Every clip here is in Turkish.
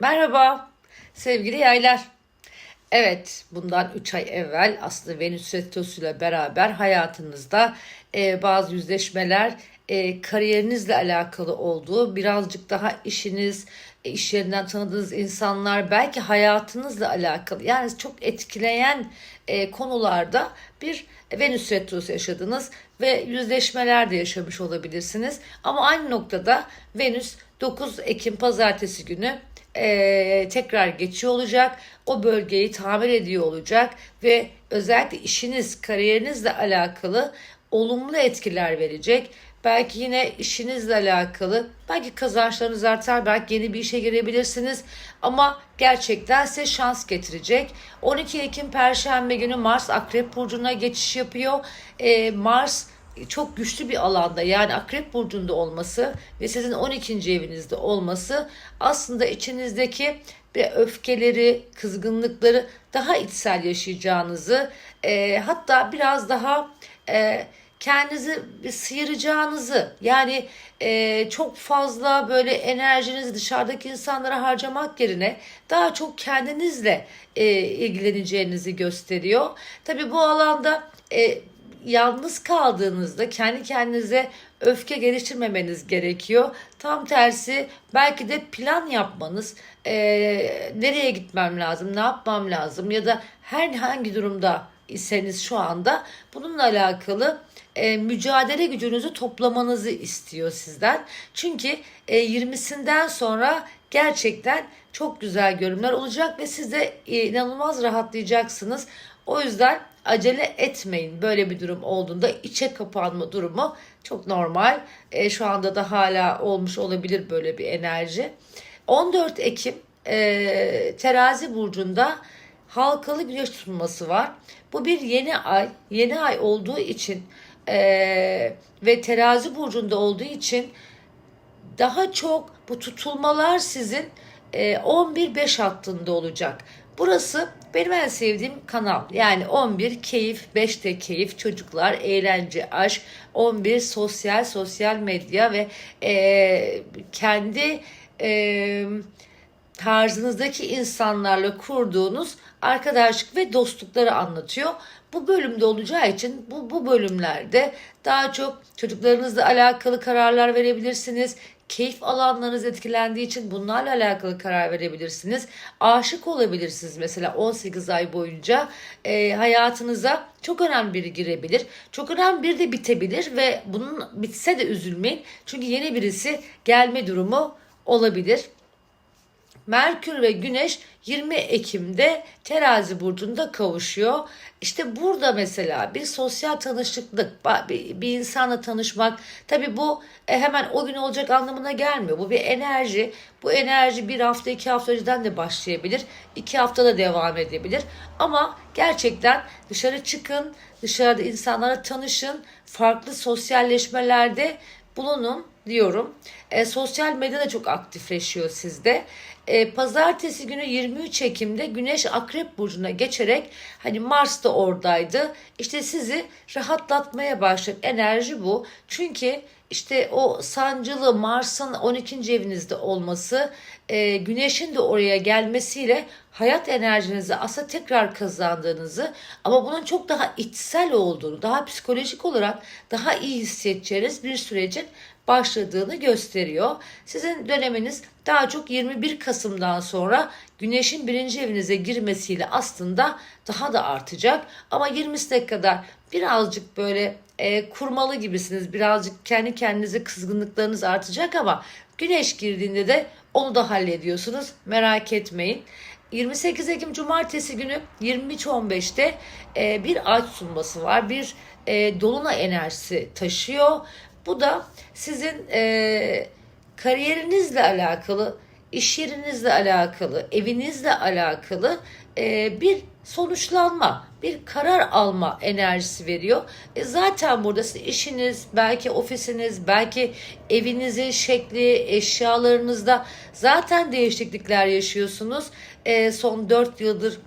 Merhaba sevgili yaylar. Evet bundan 3 ay evvel aslında Venüs Retrosu ile beraber hayatınızda e, bazı yüzleşmeler e, kariyerinizle alakalı olduğu birazcık daha işiniz, e, iş yerinden tanıdığınız insanlar belki hayatınızla alakalı yani çok etkileyen e, konularda bir Venüs Retrosu yaşadınız ve yüzleşmeler de yaşamış olabilirsiniz. Ama aynı noktada Venüs 9 Ekim pazartesi günü e, tekrar geçiyor olacak. O bölgeyi tamir ediyor olacak ve özellikle işiniz, kariyerinizle alakalı olumlu etkiler verecek. Belki yine işinizle alakalı, belki kazançlarınız artar, belki yeni bir işe girebilirsiniz. Ama gerçekten size şans getirecek. 12 Ekim Perşembe günü Mars Akrep Burcu'na geçiş yapıyor. Ee, Mars çok güçlü bir alanda yani Akrep Burcu'nda olması ve sizin 12. evinizde olması aslında içinizdeki bir öfkeleri, kızgınlıkları daha içsel yaşayacağınızı e, hatta biraz daha e, kendinizi sıyıracağınızı yani e, çok fazla böyle enerjinizi dışarıdaki insanlara harcamak yerine daha çok kendinizle e, ilgileneceğinizi gösteriyor. Tabi bu alanda e, yalnız kaldığınızda kendi kendinize öfke geliştirmemeniz gerekiyor. Tam tersi belki de plan yapmanız, e, nereye gitmem lazım, ne yapmam lazım ya da her hangi durumda iseniz şu anda bununla alakalı e, mücadele gücünüzü toplamanızı istiyor sizden. Çünkü e, 20'sinden sonra gerçekten çok güzel görünümler olacak ve siz de e, inanılmaz rahatlayacaksınız. O yüzden acele etmeyin. Böyle bir durum olduğunda içe kapanma durumu çok normal. E, şu anda da hala olmuş olabilir böyle bir enerji. 14 Ekim e, Terazi burcunda halkalı güneş tutulması var. Bu bir yeni ay. Yeni ay olduğu için e, ve terazi burcunda olduğu için daha çok bu tutulmalar sizin e, 11-5 hattında olacak. Burası benim en sevdiğim kanal. Yani 11 keyif, 5 de keyif, çocuklar, eğlence, aşk, 11 sosyal, sosyal medya ve e, kendi e, tarzınızdaki insanlarla kurduğunuz arkadaşlık ve dostlukları anlatıyor. Bu bölümde olacağı için bu, bu bölümlerde daha çok çocuklarınızla alakalı kararlar verebilirsiniz. Keyif alanlarınız etkilendiği için bunlarla alakalı karar verebilirsiniz. Aşık olabilirsiniz mesela 18 ay boyunca e, hayatınıza çok önemli biri girebilir. Çok önemli biri de bitebilir ve bunun bitse de üzülmeyin. Çünkü yeni birisi gelme durumu olabilir. Merkür ve Güneş 20 Ekim'de Terazi burcunda kavuşuyor. İşte burada mesela bir sosyal tanışıklık, bir insanla tanışmak, tabii bu e, hemen o gün olacak anlamına gelmiyor. Bu bir enerji. Bu enerji bir hafta, iki hafta önceden de başlayabilir. iki hafta da devam edebilir. Ama gerçekten dışarı çıkın, dışarıda insanlara tanışın, farklı sosyalleşmelerde bulunun diyorum. E, sosyal medya da çok aktifleşiyor sizde. E, pazartesi günü 23 Ekim'de Güneş Akrep Burcu'na geçerek hani Mars da oradaydı. İşte sizi rahatlatmaya başladı. Enerji bu. Çünkü işte o sancılı Mars'ın 12. evinizde olması, e, Güneş'in de oraya gelmesiyle hayat enerjinizi aslında tekrar kazandığınızı ama bunun çok daha içsel olduğunu, daha psikolojik olarak daha iyi hissedeceğiniz bir sürecin başladığını gösteriyor. Sizin döneminiz daha çok 21 Kasım'dan sonra Güneş'in birinci evinize girmesiyle aslında daha da artacak. Ama 20'sine kadar birazcık böyle e, kurmalı gibisiniz. Birazcık kendi kendinize kızgınlıklarınız artacak ama Güneş girdiğinde de onu da hallediyorsunuz. Merak etmeyin. 28 Ekim Cumartesi günü 23.15'te e, bir ağaç sunması var. Bir e, dolunay enerjisi taşıyor. Bu da sizin e, kariyerinizle alakalı, iş yerinizle alakalı, evinizle alakalı e, bir sonuçlanma, bir karar alma enerjisi veriyor. E zaten burada işiniz, belki ofisiniz, belki evinizin şekli, eşyalarınızda zaten değişiklikler yaşıyorsunuz. E, son 4 yıldır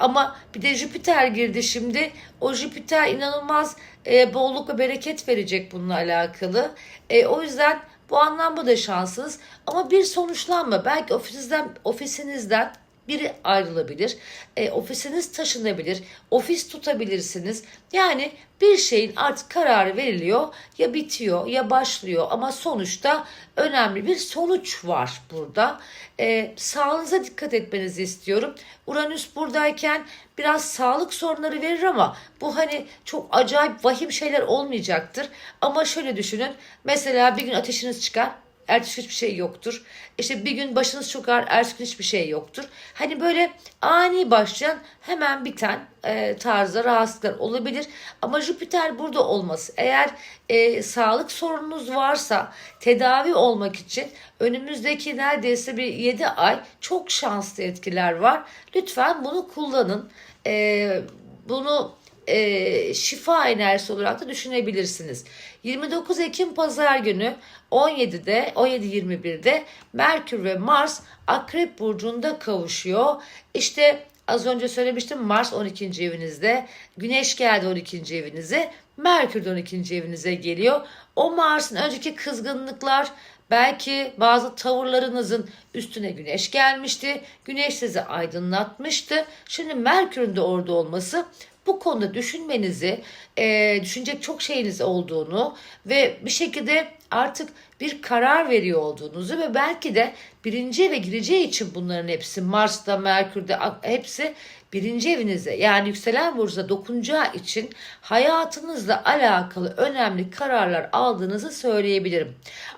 ama bir de Jüpiter girdi şimdi. O Jüpiter inanılmaz e, bolluk ve bereket verecek bununla alakalı. E, o yüzden Bu anlamda da şanssız ama bir sonuçlanma. Belki ofisinizden, ofisinizden biri ayrılabilir. E, ofisiniz taşınabilir. Ofis tutabilirsiniz. Yani bir şeyin artık kararı veriliyor. Ya bitiyor ya başlıyor. Ama sonuçta önemli bir sonuç var burada. E, sağlığınıza dikkat etmenizi istiyorum. Uranüs buradayken biraz sağlık sorunları verir ama bu hani çok acayip vahim şeyler olmayacaktır. Ama şöyle düşünün. Mesela bir gün ateşiniz çıkar ertesi gün hiçbir şey yoktur. İşte bir gün başınız çok ağrır, ertesi gün hiçbir şey yoktur. Hani böyle ani başlayan hemen biten e, tarzda rahatsızlıklar olabilir. Ama Jüpiter burada olması eğer e, sağlık sorununuz varsa tedavi olmak için önümüzdeki neredeyse bir 7 ay çok şanslı etkiler var. Lütfen bunu kullanın. E, bunu e, şifa enerjisi olarak da düşünebilirsiniz. 29 Ekim Pazar günü 17'de 17.21'de Merkür ve Mars Akrep Burcu'nda kavuşuyor. İşte az önce söylemiştim Mars 12. evinizde, Güneş geldi 12. evinize, Merkür de 12. evinize geliyor. O Mars'ın önceki kızgınlıklar, Belki bazı tavırlarınızın üstüne güneş gelmişti. Güneş sizi aydınlatmıştı. Şimdi Merkür'ün de orada olması bu konuda düşünmenizi, e, düşünecek çok şeyiniz olduğunu ve bir şekilde artık bir karar veriyor olduğunuzu ve belki de birinci eve gireceği için bunların hepsi Mars'ta, Merkür'de hepsi birinci evinize yani yükselen burcuza dokunacağı için hayatınızla alakalı önemli kararlar aldığınızı söyleyebilirim.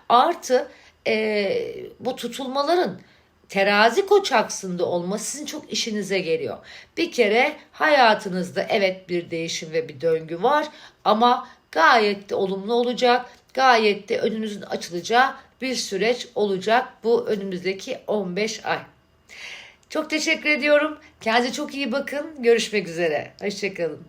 Artı e, bu tutulmaların terazi koç aksında olması sizin çok işinize geliyor. Bir kere hayatınızda evet bir değişim ve bir döngü var ama gayet de olumlu olacak. Gayet de önünüzün açılacağı bir süreç olacak bu önümüzdeki 15 ay. Çok teşekkür ediyorum. Kendinize çok iyi bakın. Görüşmek üzere. Hoşçakalın.